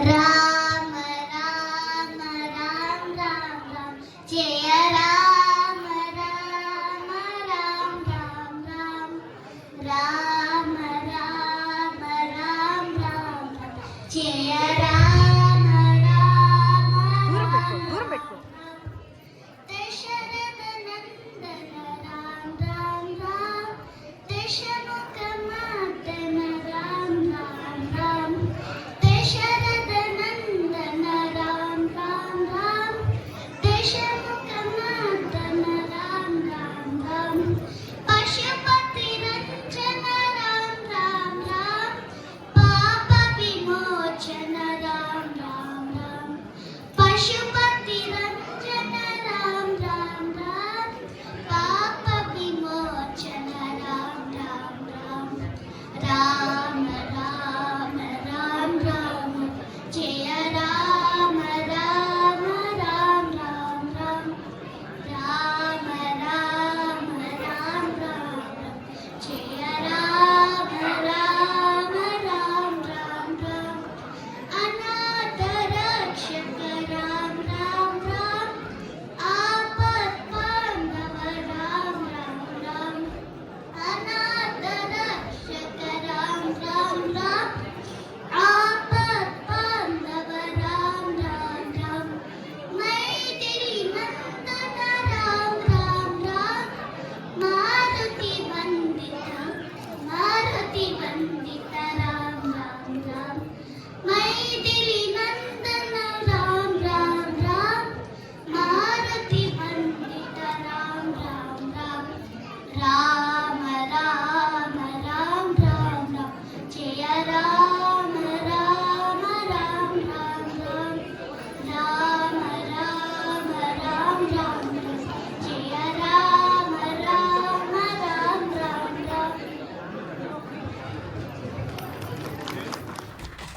Ра.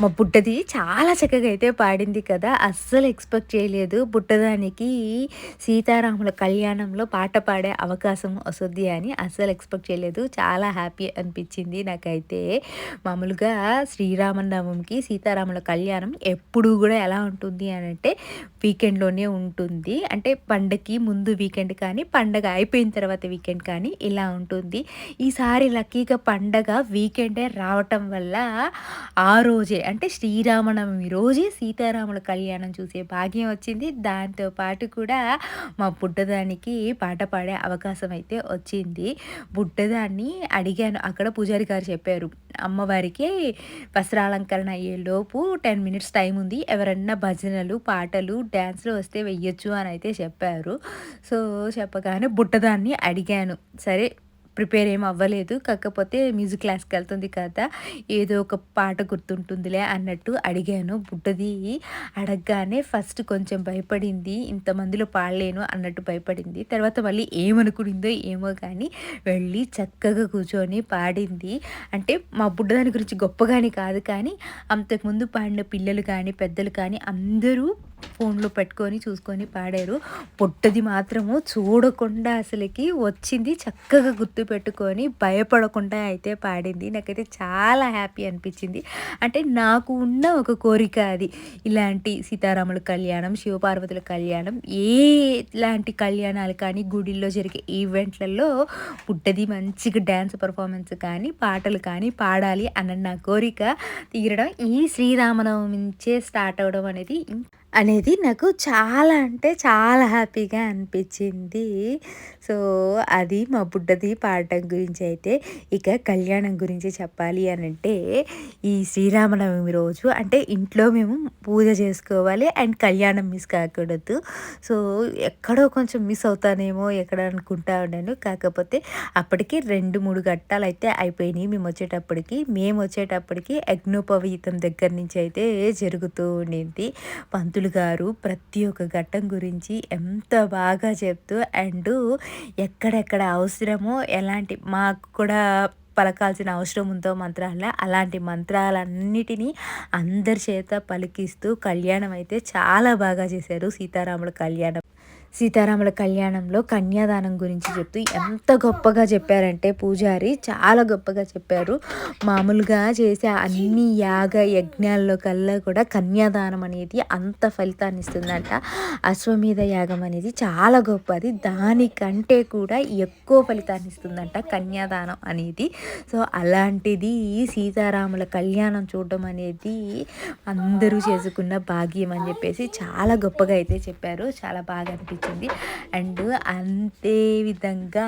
మా బుట్టది చాలా చక్కగా అయితే పాడింది కదా. అస్సలు ఎక్స్పెక్ట్ చేయలేదు. బుట్టదానికి సీతారాముల కళ్యాణంలో పాట పాడే అవకాశం వస్తుంది అని అస్సలు ఎక్స్పెక్ట్ చేయలేదు. చాలా హ్యాపీ అనిపించింది నాకైతే. మామూలుగా శ్రీరామనవమికి సీతారాముల కళ్యాణం ఎప్పుడు కూడా ఎలా ఉంటుంది అని అంటే వీకెండ్లోనే ఉంటుంది. అంటే పండగకి ముందు వీకెండ్ కానీ పండగ అయిపోయిన తర్వాత వీకెండ్ కానీ ఇలా ఉంటుంది. ఈసారి లక్కీగా పండగ వీకెండే రావటం వల్ల ఆ రోజే అంటే శ్రీరామనవమి రోజే సీతారాముల కళ్యాణం చూసే భాగ్యం వచ్చింది. దాంతో పాటు కూడా మా బుడ్డదానికి పాట పాడే అవకాశం అయితే వచ్చింది. బుడ్డదాన్ని అడిగాను. అక్కడ పూజారి గారు చెప్పారు అమ్మవారికి వస్త్రాలంకరణ అయ్యేలోపు టెన్ మినిట్స్ టైం ఉంది. ఎవరన్నా భజనలు పాటలు డ్యాన్స్లు వస్తే వెయ్యొచ్చు అని అయితే చెప్పారు. సో చెప్పగానే బుట్టదాన్ని అడిగాను. సరే ప్రిపేర్ ఏం అవ్వలేదు. కాకపోతే మ్యూజిక్ క్లాస్కి వెళ్తుంది కదా ఏదో ఒక పాట గుర్తుంటుందిలే అన్నట్టు అడిగాను. బుడ్డది అడగగానే ఫస్ట్ కొంచెం భయపడింది. ఇంతమందిలో పాడలేను అన్నట్టు భయపడింది. తర్వాత మళ్ళీ ఏమనుకునిందో ఏమో కానీ వెళ్ళి చక్కగా కూర్చొని పాడింది. అంటే మా బుడ్డదాని గురించి గొప్పగాని కాదు కానీ అంతకుముందు పాడిన పిల్లలు కానీ పెద్దలు కానీ అందరూ ఫోన్లో పెట్టుకొని చూసుకొని పాడారు. పొట్టది మాత్రము చూడకుండా అసలుకి వచ్చింది. చక్కగా గుర్తు పెట్టుకొని భయపడకుండా అయితే పాడింది. నాకైతే చాలా హ్యాపీ అనిపించింది. అంటే నాకు ఉన్న ఒక కోరిక అది. ఇలాంటి సీతారాముల కళ్యాణం శివపార్వతుల కళ్యాణం ఏ ఇలాంటి కళ్యాణాలు కానీ గుడిలో జరిగే ఈవెంట్లలో పుట్టది మంచిగా డ్యాన్స్ పర్ఫార్మెన్స్ కానీ పాటలు కానీ పాడాలి అన్న నా కోరిక తీరడం. ఈ శ్రీరామనవమి నుంచే స్టార్ట్ అవడం అనేది అనేది నాకు చాలా అంటే చాలా హ్యాపీగా అనిపించింది. సో అది మా బుడ్డది పాడటం గురించి అయితే ఇక కళ్యాణం గురించి చెప్పాలి అని అంటే ఈ శ్రీరామనవమి రోజు అంటే ఇంట్లో మేము పూజ చేసుకోవాలి అండ్ కళ్యాణం మిస్ కాకూడదు. సో ఎక్కడో కొంచెం మిస్ అవుతానేమో ఎక్కడ అనుకుంటా ఉన్నాను. కాకపోతే అప్పటికి రెండు మూడు ఘట్టాలు అయితే అయిపోయినాయి మేము వచ్చేటప్పటికి. మేము వచ్చేటప్పటికి యజ్ఞోపవీతం దగ్గర నుంచి అయితే జరుగుతూ ఉండింది. పంతులు గారు గారు ప్రతి ఒక్క ఘట్టం గురించి ఎంత బాగా చెప్తూ అండ్ ఎక్కడెక్కడ అవసరమో ఎలాంటి మాకు కూడా పలకాల్సిన అవసరం ఉందో మంత్రాల అలాంటి మంత్రాలన్నిటినీ అందరి చేత పలికిస్తూ కళ్యాణం అయితే చాలా బాగా చేశారు సీతారాముల కళ్యాణం. సీతారాముల కళ్యాణంలో కన్యాదానం గురించి చెప్తూ ఎంత గొప్పగా చెప్పారంటే పూజారి చాలా గొప్పగా చెప్పారు. మామూలుగా చేసే అన్ని యాగ యజ్ఞాల్లో కల్లా కూడా కన్యాదానం అనేది అంత ఫలితాన్ని ఇస్తుందంట. అశ్వమేధ యాగం అనేది చాలా గొప్పది. దానికంటే కూడా ఎక్కువ ఫలితాన్ని ఇస్తుందంట కన్యాదానం అనేది. సో అలాంటిది సీతారాముల కళ్యాణం చూడడం అనేది అందరూ చేసుకున్న భాగ్యం అని చెప్పేసి చాలా గొప్పగా అయితే చెప్పారు. చాలా బాగా అనిపించింది. అండ్ అంతే విధంగా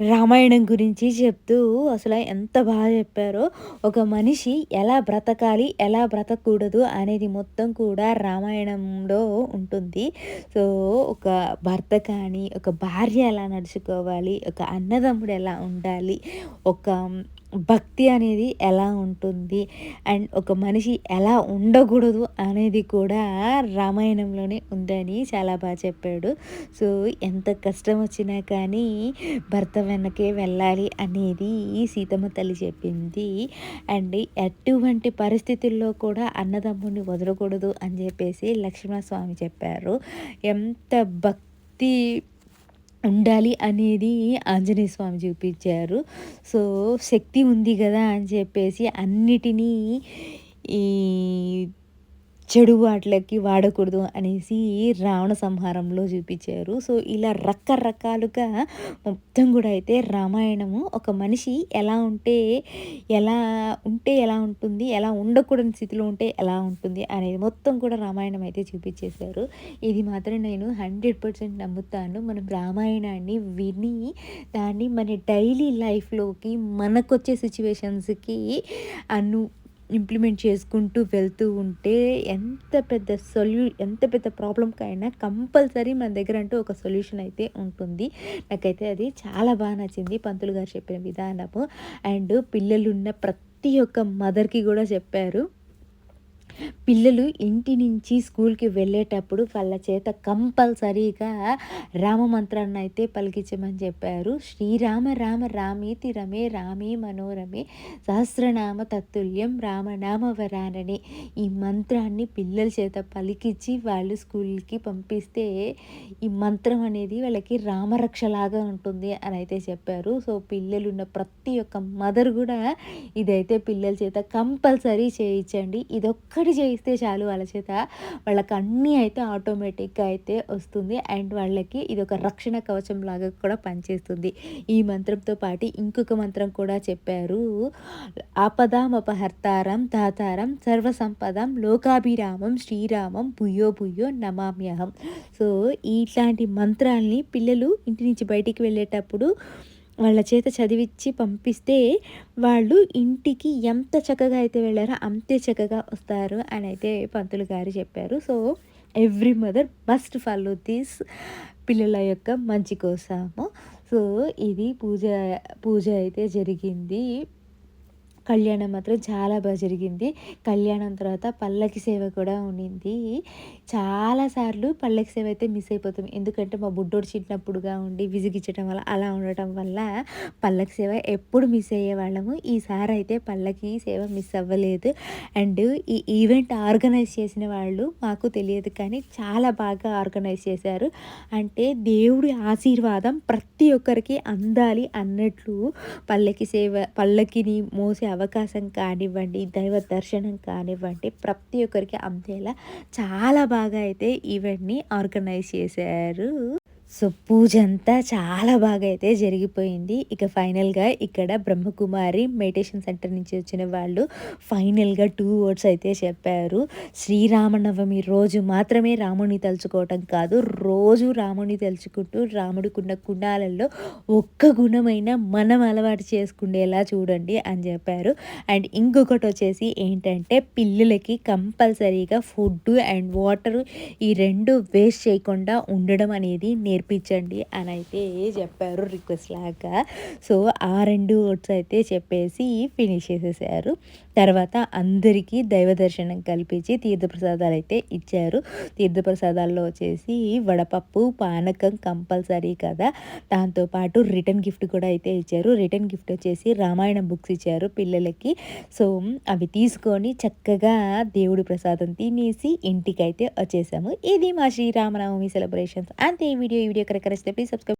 రామాయణం గురించి చెప్తూ అసలు ఎంత బాగా చెప్పారో ఒక మనిషి ఎలా బ్రతకాలి ఎలా బ్రతకూడదు అనేది మొత్తం కూడా రామాయణంలో ఉంటుంది. సో ఒక భర్త కానీ ఒక భార్య ఎలా నడుచుకోవాలి ఒక అన్నదమ్ముడు ఎలా ఉండాలి ఒక భక్తి అనేది ఎలా ఉంటుంది? అండ్ ఒక మనిషి ఎలా ఉండకూడదు అనేది కూడా రామాయణంలోనే ఉందని చాలా బాగా చెప్పాడు. సో ఎంత కష్టం వచ్చినా కానీ భర్త వెనకే వెళ్ళాలి అనేది సీతమ్మ తల్లి చెప్పింది. అండ్ ఎటువంటి పరిస్థితుల్లో కూడా అన్నదమ్ముడిని వదలకూడదు అని చెప్పేసి లక్ష్మణస్వామి చెప్పారు. ఎంత భక్తి ఉండాలి అనేది ఆంజనేయ స్వామి చూపించారు. సో శక్తి ఉంది కదా అని చెప్పేసి అన్నిటినీ ఈ చెడు వాటిలకి వాడకూడదు అనేసి రావణ సంహారంలో చూపించారు. సో ఇలా రకరకాలుగా మొత్తం కూడా అయితే రామాయణము ఒక మనిషి ఎలా ఉంటే ఎలా ఉంటే ఎలా ఉంటుంది ఎలా ఉండకూడని స్థితిలో ఉంటే ఎలా ఉంటుంది అనేది మొత్తం కూడా రామాయణం అయితే చూపించేశారు. ఇది మాత్రం నేను హండ్రెడ్ పర్సెంట్ నమ్ముతాను. మనం రామాయణాన్ని విని దాన్ని మన డైలీ లైఫ్లోకి మనకొచ్చే సిచ్యువేషన్స్కి అను ఇంప్లిమెంట్ చేసుకుంటూ వెళ్తూ ఉంటే ఎంత పెద్ద సొల్యూ ఎంత పెద్ద ప్రాబ్లంకైనా కంపల్సరీ మన దగ్గర అంటూ ఒక సొల్యూషన్ అయితే ఉంటుంది. నాకైతే అది చాలా బాగా నచ్చింది. పంతులు గారు చెప్పిన విధానము. అండ్ పిల్లలున్న ప్రతి ఒక్క మదర్కి కూడా చెప్పారు. పిల్లలు ఇంటి నుంచి స్కూల్కి వెళ్ళేటప్పుడు వాళ్ళ చేత కంపల్సరీగా రామ మంత్రాన్ని అయితే పలికించమని చెప్పారు. శ్రీరామ రామ రామేతి రమే రామే మనోరమే సహస్రనామ తత్తుల్యం రామనామ వరానని ఈ మంత్రాన్ని పిల్లల చేత పలికించి వాళ్ళు స్కూల్కి పంపిస్తే ఈ మంత్రం అనేది వాళ్ళకి రామరక్షలాగా ఉంటుంది అని అయితే చెప్పారు. సో పిల్లలు ఉన్న ప్రతి ఒక్క మదర్ కూడా ఇదైతే పిల్లల చేత కంపల్సరీ చేయించండి. ఇదొక్కటి చేయిస్తే చాలు వాళ్ళ చేత. వాళ్ళకి అన్నీ అయితే ఆటోమేటిక్గా అయితే వస్తుంది. అండ్ వాళ్ళకి ఇది ఒక రక్షణ కవచం లాగా కూడా పనిచేస్తుంది. ఈ మంత్రంతో పాటు ఇంకొక మంత్రం కూడా చెప్పారు. ఆపదాం అపహర్తారం దాతారం సర్వసంపదం లోకాభిరామం శ్రీరామం పుయ్యో భూయో నమామ్యహం. సో ఇట్లాంటి మంత్రాల్ని పిల్లలు ఇంటి నుంచి బయటికి వెళ్ళేటప్పుడు వాళ్ళ చేత చదివించి పంపిస్తే వాళ్ళు ఇంటికి ఎంత చక్కగా అయితే వెళ్ళారో అంతే చక్కగా వస్తారు అని అయితే పంతులు గారు చెప్పారు. So every mother must follow this పిల్లల యొక్క మంచి కోసము. సో ఇది పూజ పూజ అయితే జరిగింది. కళ్యాణం మాత్రం చాలా బాగా జరిగింది. కళ్యాణం తర్వాత పల్లకి సేవ కూడా ఉండింది. చాలాసార్లు పల్లకి సేవ అయితే మిస్ అయిపోతాం. ఎందుకంటే మా బుడ్డోడు చిన్నప్పుడుగా ఉండి విసిగించడం వల్ల అలా ఉండటం వల్ల పల్లకి సేవ ఎప్పుడు మిస్ అయ్యేవాళ్ళము ఈసారి అయితే పల్లకి సేవ మిస్ అవ్వలేదు. అండ్ ఈ ఈవెంట్ ఆర్గనైజ్ చేసిన వాళ్ళు మాకు తెలియదు కానీ చాలా బాగా ఆర్గనైజ్ చేశారు. అంటే దేవుడి ఆశీర్వాదం ప్రతి ఒక్కరికి అందాలి అన్నట్లు పల్లకి సేవ పల్లకిని మోసే అవకాశం కానివ్వండి దైవ దర్శనం కానివ్వండి ప్రతి ఒక్కరికి అందేలా చాలా బాగా అయితే ఈవెంట్ని ఆర్గనైజ్ చేశారు. సో పూజ అంతా చాలా బాగా అయితే జరిగిపోయింది. ఇక ఫైనల్గా ఇక్కడ బ్రహ్మకుమారి మెడిటేషన్ సెంటర్ నుంచి వచ్చిన వాళ్ళు ఫైనల్గా టూ వర్డ్స్ అయితే చెప్పారు. శ్రీరామనవమి రోజు మాత్రమే రాముని తలుచుకోవటం కాదు రోజు రాముని తలుచుకుంటూ రాముడికున్న గుణాలలో ఒక్క గుణమైన మనం అలవాటు చేసుకునేలా చూడండి అని చెప్పారు. అండ్ ఇంకొకటి వచ్చేసి ఏంటంటే పిల్లలకి కంపల్సరీగా ఫుడ్ అండ్ వాటర్ ఈ రెండు వేస్ట్ చేయకుండా ఉండడం అనేది నేర్పి నేర్పించండి అని అయితే చెప్పారు రిక్వెస్ట్ లాగా. సో ఆ రెండు వర్డ్స్ అయితే చెప్పేసి ఫినిష్ చేసేసారు. తర్వాత అందరికీ దైవ దర్శనం కల్పించి తీర్థప్రసాదాలు అయితే ఇచ్చారు. తీర్థప్రసాదాల్లో వచ్చేసి వడపప్పు పానకం కంపల్సరీ కదా. దాంతోపాటు రిటర్న్ గిఫ్ట్ కూడా అయితే ఇచ్చారు. రిటర్న్ గిఫ్ట్ వచ్చేసి రామాయణం బుక్స్ ఇచ్చారు పిల్లలకి. సో అవి తీసుకొని చక్కగా దేవుడి ప్రసాదం తినేసి ఇంటికి అయితే వచ్చేసాము. ఇది మా శ్రీరామనవమి సెలబ్రేషన్స్. అంతే ఈ వీడియో ఈ వీడియో కరెక్ట్ ప్లీజ్ సబ్స్క్రైబ్